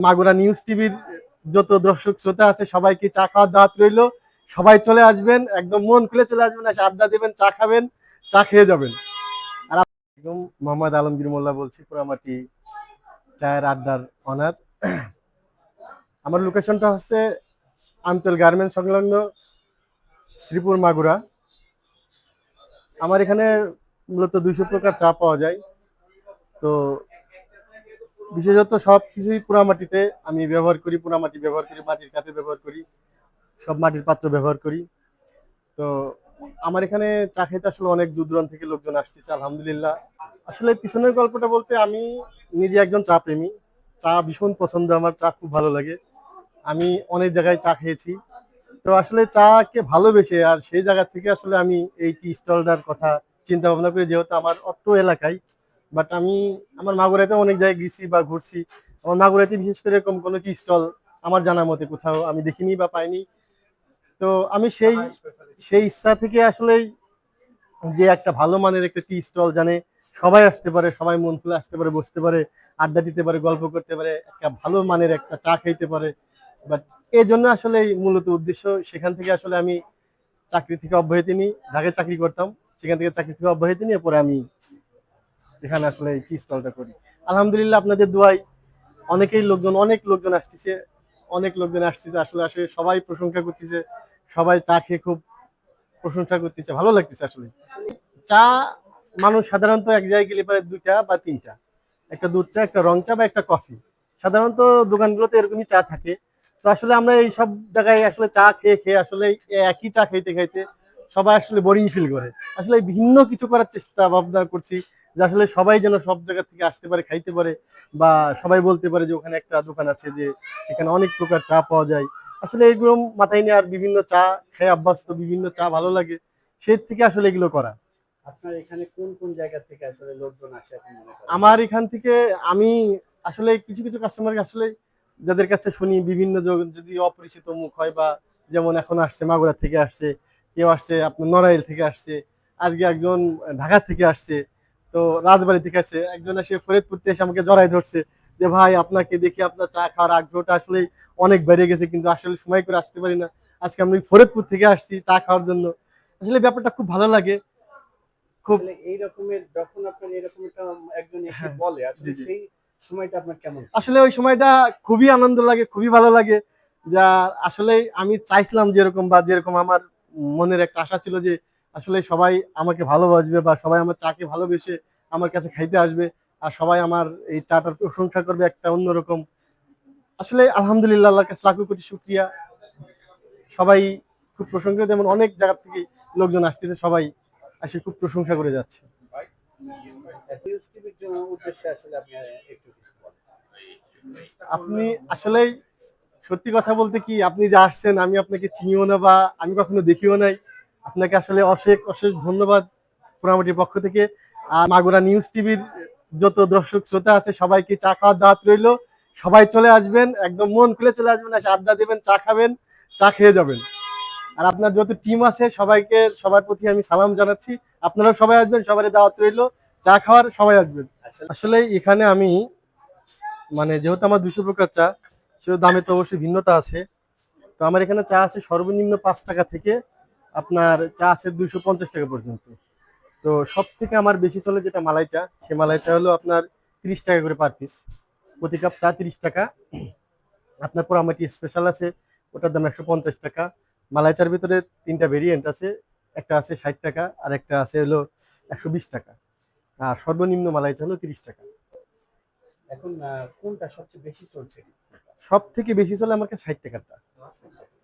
Magura news টিভির যত দর্শক শ্রোতা আছে, সবাইকে চা খাওয়ার দাওয়াত রইল। সবাই চলে আসবেন, একদম মন খুলে চলে আসবেন, এসে আড্ডা দেবেন, চা খাবেন, চা খেয়ে যাবেন। আর একদম মোহাম্মদ আলমগীর মোল্লা বলছি পোড়ামাটি চায়ের আড্ডার অনার আমার লোকেশনটা হচ্ছে আঞ্চল গার্মেন্টস সংলগ্ন শ্রীপুর মাগুরা। আমার এখানে মূলত দুইশো প্রকার চা পাওয়া যায়। তো বিশেষত সব কিছুই পোড়ামাটিতে আমি ব্যবহার করি পোড়ামাটি ব্যবহার করি, মাটির কাপে ব্যবহার করি, সব মাটির পাত্র ব্যবহার করি। তো আমার এখানে চা খেতে আসলে অনেক দূর দূরান্ত থেকে লোকজন আসতেছে, আলহামদুলিল্লাহ। আসলে পিছনের গল্পটা বলতে আমি নিজে একজন চা প্রেমী। চা ভীষণ পছন্দ, আমার চা খুব ভালো লাগে। আমি অনেক জায়গায় চা খেয়েছি। তো আসলে চাকে ভালোবেসে আর সেই জায়গা থেকে আসলে আমি এই টি স্টলটার কথা চিন্তা ভাবনা করি, যেহেতু আমার অত্র এলাকায়। বাট আমি আমার মাগুরাতে অনেক জায়গায় গেছি বা ঘুরছি। আমার মাগুরাতে বিশেষ করে এরকম কোনো টি স্টল আমার জানা মতে কোথাও আমি দেখিনি বা পাইনি। তো আমি সেই সেই ইচ্ছা থেকে আসলেই যে একটা ভালো মানের একটা টি স্টল জানে, সবাই আসতে পারে, সবাই মন খুলে আসতে পারে, বসতে পারে, আড্ডা দিতে পারে, গল্প করতে পারে, একটা ভালো মানের একটা চা খাইতে পারে। বাট এই জন্য আসলে মূলত উদ্দেশ্য, সেখান থেকে আসলে আমি চাকরি থেকে অব্যাহতি নিই। ঢাকায় চাকরি করতাম, সেখান থেকে চাকরি থেকে অব্যাহতি নিয়ে পরে আমি এখানে আসলে এই টি স্টলটা করি। আলহামদুলিল্লাহ আপনাদের দোয়াই অনেকেই লোকজন, অনেক লোকজন আসতেছে, অনেক লোকজন আসতেছে, আসলে আসলে সবাই প্রশংসা করতেছে, সবাই চা খেয়ে খুব প্রশংসা করতেছে, ভালো লাগতেছে আসলে। চা মানুষ সাধারণত এক জায়গায় গেলে পারে দুইটা বা তিনটা। একটা দুধ চা, একটা রং চা বা একটা কফি। সাধারণত দোকানগুলোতে এরকমই চা থাকে। তো আসলে আমরা এই সব জায়গায় আসলে চা খেয়ে খেয়ে আসলে একই চা খাইতে খাইতে সবাই আসলে বোরিং ফিল করে। আসলে ভিন্ন কিছু করার চেষ্টা ভাবনা করছি। যে আসলে সবাই যেন সব জায়গা থেকে আসতে পারে খাইতে পারে বা সবাই বলতে পারে যে ওখানে একটা দোকান আছে যে সেখানে অনেক প্রকার চা পাওয়া যায়। আসলে এগুলো মাথায় নিয়ে আর বিভিন্ন চা খেয়ে অভ্যস্ত বিভিন্ন চা ভালো লাগে সেই থেকে আসলে এগুলো করা। আপনার এখানে কোন কোন জায়গা থেকে আসলে লোকজন আসে আমার এখান থেকে আমি আসলে কিছু কিছু কাস্টমার আসলে যাদের কাছে শুনি বিভিন্ন যদি অপরিচিত মুখ হয় বা যেমন এখন আসছে মাগুরা থেকে আসছে কেউ আসছে আপনার নড়াইল থেকে আসছে আজকে একজন ঢাকা থেকে আসছে তো রাজবাড়ি থেকে আসছে একজন এসে ফরিদপুর থেকে এসে আমাকে জড়াই ধরছে যে ভাই আপনাকে দেখে আপনার চা খাওয়ার আগ্রহটা আসলে অনেক বেড়ে গেছে কিন্তু আসলে সময় করে আসতে পারি না। আজকে আমি ফরিদপুর থেকে আসছি চা খাওয়ার জন্য। আসলে ব্যাপারটা খুব ভালো লাগে। খুব এই রকমের যখন আপনার এরকম একটা একজন এসে হ্যাঁ, বলে আসলে জি। সেই সময়টা আপনার কেমন? আসলে ওই সময়টা খুবই আনন্দ লাগে খুবই ভালো লাগে। যা আসলে আমি চাইছিলাম যেরকম বা যেরকম আমার মনের একটা আশা ছিল যে আসলে সবাই আমাকে ভালোবাসবে বা সবাই আমার চাকে ভালোবেসে আমার কাছে খাইতে আসবে আর সবাই আমার এই চাটার প্রশংসা করবে একটা অন্যরকম। আসলে আলহামদুলিল্লাহ আল্লাহর কাছে লাখো কোটি শুক্রিয়া। সবাই খুব প্রশংসা যেমন অনেক জায়গা থেকে লোকজন আসতেছে, সবাই আসে খুব প্রশংসা করে যাচ্ছে। আসলে আপনি আসলেই সত্যি কথা বলতে কি, আপনি যে আসছেন, আমি আপনাকে চিনিও না বা আমি কখনো দেখিও নাই। আপনাকে আসলে অশেষ অশেষ ধন্যবাদ পোড়ামাটির পক্ষ থেকে। আর মাগুরা নিউজ টিভির যত দর্শক শ্রোতা আছে, সবাইকে চা খাওয়ার দাওয়াত রইল। সবাই চলে আসবেন, একদম মন খুলে চলে আসবেন, এসে আড্ডা দেবেন, চা খাবেন, চা খেয়ে যাবেন। আর আপনার যত টিম আছে, সবাইকে, সবার প্রতি আমি সালাম জানাচ্ছি। আপনারাও সবাই আসবেন, সবারই দাওয়াত রইল। চা খাওয়ার সবাই আসবেন। আসলে আসলে এখানে আমি মানে যেহেতু আমার দুশো প্রকার চা সে দামে তো অবশ্যই ভিন্নতা আছে। তো আমার এখানে চা আছে সর্বনিম্ন পাঁচ টাকা থেকে আপনার চা আছে দুইশো পঞ্চাশ টাকা পর্যন্ত। তো সব থেকে আমার বেশি চলে যেটা মালাই চা সে মালাই চা হলো আপনার তিরিশ টাকা করে পার পিস প্রতি কাপ চা তিরিশ টাকা। আপনার পোড়ামাটি স্পেশাল আছে ওটার দাম একশো পঞ্চাশ টাকা। মালাই চার ভিতরে তিনটা ভেরিয়েন্ট আছে একটা আছে ষাট টাকা আর একটা আছে হলো একশো বিশ টাকা। আর সর্বনিম্ন মালাই চা হলো তিরিশ টাকা। এখন কোনটা সবচেয়ে বেশি চলছে? সব থেকে বেশি চলে আমাকে ষাট টাকাটা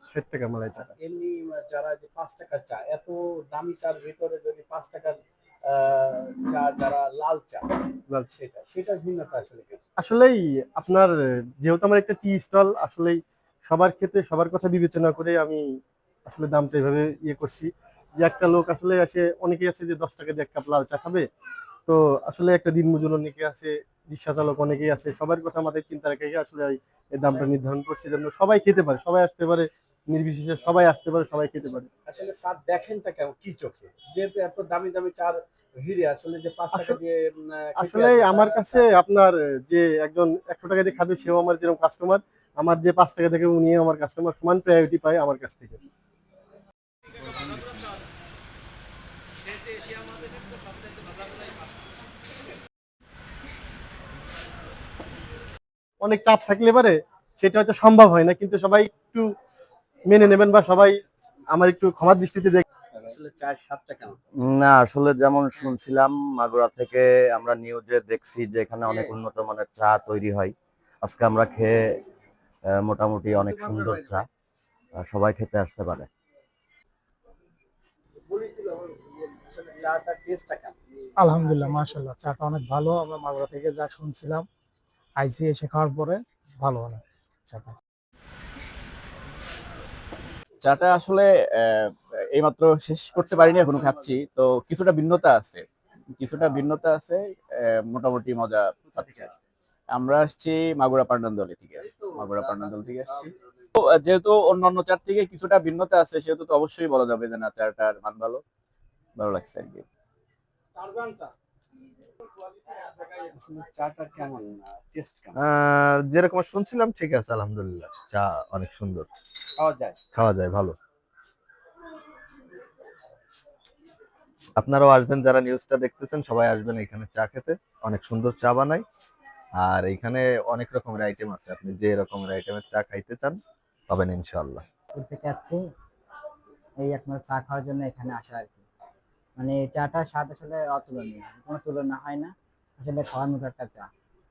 ষাট টাকা মালাই চা এমনি যারা যে পাঁচ টাকার চা এত দামি চার ভিতরে যদি পাঁচ টাকার চা যারা লাল চা লাল সেটা সেটার ভিন্নতা আসলে আসলেই আপনার যেহেতু আমার একটা টি স্টল আসলেই সবার ক্ষেত্রে সবার কথা বিবেচনা করে আমি আসলে দামটা এভাবে ইয়ে করছি যে একটা লোক আসলে আসে অনেকেই আছে যে দশ টাকা দিয়ে এক কাপ লাল চা খাবে। তো আসলে একটা দিন মজুর অনেকে আছে রিক্সা চালক অনেকেই আছে সবার কথা মাথায় চিন্তা রেখে আসলে এই- এই দামটা নির্ধারণ করছি। যেন সবাই খেতে পারে সবাই আসতে পারে নির্বিশেষে সবাই আসতে পারে সবাই খেতে পারে। আসলে তার দেখেনটা কেমন? কি চোখে? যেহেতু এত দামি দামি চার হিরে আসলে যে পাঁচ টাকা দিয়ে আসলে আমার কাছে আপনার যে একজন একশো টাকা দিয়ে খাবে সেও আমার যেরকম কাস্টমার আমার যে পাঁচ টাকা থেকে উনিও আমার কাস্টমার সমান প্রায়োরিটি পায় আমার কাছ থেকে। অনেক চাপ থাকলে পারে সেটা হয়তো সম্ভব হয় না কিন্তু সবাই একটু মেনে নেবেন বা সবাই আমার একটু ক্ষমার দৃষ্টিতে দেখ না আসলে যেমন শুনছিলাম মাগুরা থেকে আমরা নিউজে দেখছি যে এখানে অনেক উন্নত মানের চা তৈরি হয়। আজকে আমরা খেয়ে আহ, মোটামুটি অনেক সুন্দর চা। সবাই খেতে আসতে পারে। আসলে চাটা টেস্টটা কেমন? আলহামদুলিল্লাহ মাশাল্লাহ চাটা অনেক ভালো। আমরা মাগুরা থেকে যা শুনছিলাম আইসি এসে খাওয়ার পরে ভালো অনেক চাটা। চাটা আসলে এইমাত্র শেষ করতে পারিনি এখনও খাচ্ছি। তো কিছুটা ভিন্নতা আছে। কিছুটা ভিন্নতা আছে মোটামুটি মজা পাচ্ছি আমরা আসছি মাগুরা পান্ডানদলি থেকে। মাগুরা পান্ডানদল থেকে আসছি। তো, যেহেতু অন্যান্য চার থেকে কিছুটা ভিন্নতা আছে সেহেতু তো অবশ্যই বলা যাবে যে না চাটার মান ভালো। ভালো লাগছে আর কি আসলে চাটা কেমন টেস্ট কেমন আহ, যেরকম শুনছিলাম ঠিক আছে আলহামদুলিল্লাহ। চা অনেক সুন্দর। খাওয়া যায়? খাওয়া যায় ভালো। আপনারাও আসবেন যারা নিউজটা দেখতেছেন সবাই আসবেন এখানে চা খেতে। অনেক সুন্দর চা বানায় আর এখানে অনেক রকমের আইটেম আছে। আপনি যে রকমের আইটেমের চা খাইতে চান পাবেন ইনশাল্লাহ দূর থেকে আসছি এই আপনার চা খাওয়ার জন্য এখানে আসা আর মানে চাটা স্বাদ আসলে অতুলনীয়, কোনো তুলনা হয় না। আসলে খাওয়ার মতো একটা চা।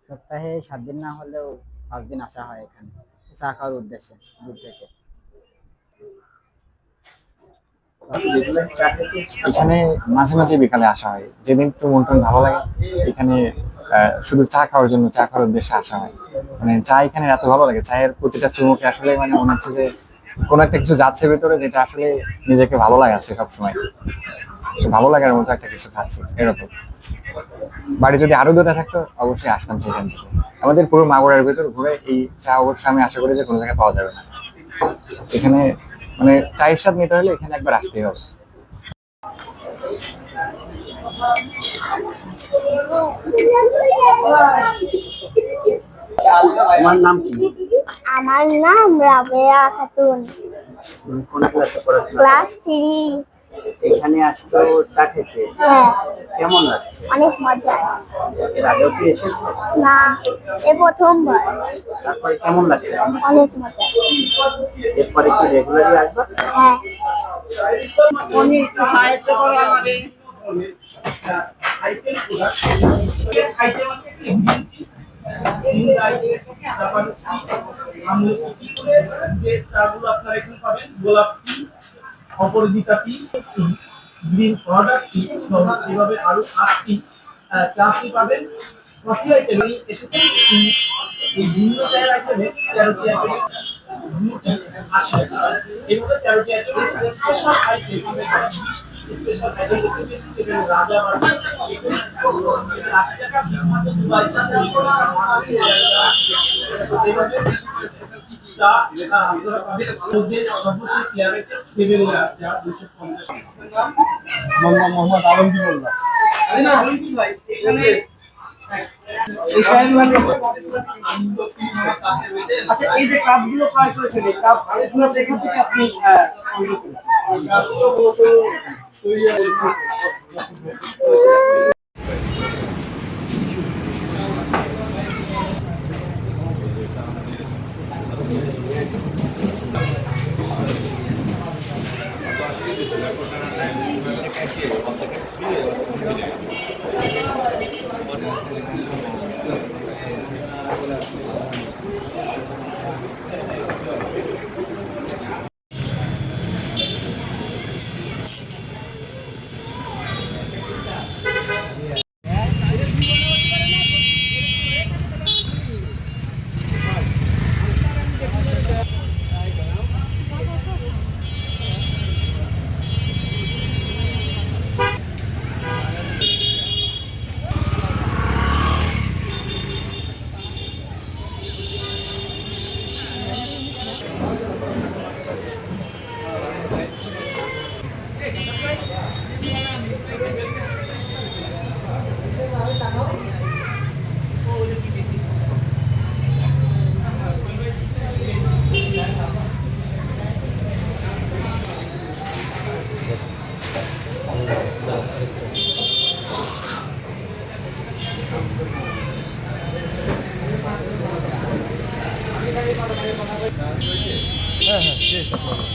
সপ্তাহে সাত দিন না হলেও পাঁচ দিন আসা হয় এখানে, চা খাওয়ার উদ্দেশ্যে দূর থেকে। এখানে মাঝে মাঝে বিকালে আসা হয়। যেদিন একটু মন টন ভালো লাগে, এখানে শুধু চা খাওয়ার জন্য চা খাওয়ার উদ্দেশ্যে আসা হয়। মানে চা এখানে এত ভালো লাগে, চায়ের প্রতিটা চুমুকে আসলে মানে মনে হচ্ছে যে কোনো একটা কিছু যাচ্ছে ভেতরে যেটা আসলে নিজেকে ভালো লাগাচ্ছে সবসময়। সে ভালো লাগার মতো একটা কিছু খাচ্ছি এরকম। বাড়ি যদি আরও দূরে থাকতো অবশ্যই আসতাম সেখান থেকে। আমাদের পুরো মাগুরার ভেতর ঘুরে এই চা অবশ্যই আমি আশা করি যে কোনো জায়গায় পাওয়া যাবে না। এখানে মানে চায়ের স্বাদ নিতে হলে এখানে একবার আসতেই হবে। তোমার নাম কি? আমার নাম রাবেয়া খাতুন। ক্লাস থ্রি এখানে আসছো চা খেতে। হ্যাঁ। কেমন লাগছে? অনেক মজা। এর আগেও কি এসেছ? না এ প্রথমবার। তারপরে কেমন লাগছে? অনেক মজা। এরপরে কি রেগুলারই আসবা? হ্যাঁ। আপনারা এখানে পাবেন গোলাপ টি অপরাজিতা টি গ্রিন প্রোডাক্ট টি এভাবে আরও আটটি চা টি পাবেন কফি আইটেমে এসেছে এই ভিন্ন চায়ের আইটেমে তেরোটি আইটেমে আসে এইভাবে তেরোটি আইটেমে রাজা আশি মোহাম্মদ আলমগীর আচ্ছা এই যে কাপগুলো ক্রয় করেছেন এই কাপ এগুলো এখান থেকে আপনি সংগ্রহ করেছেন হ্যাঁ হ্যাঁ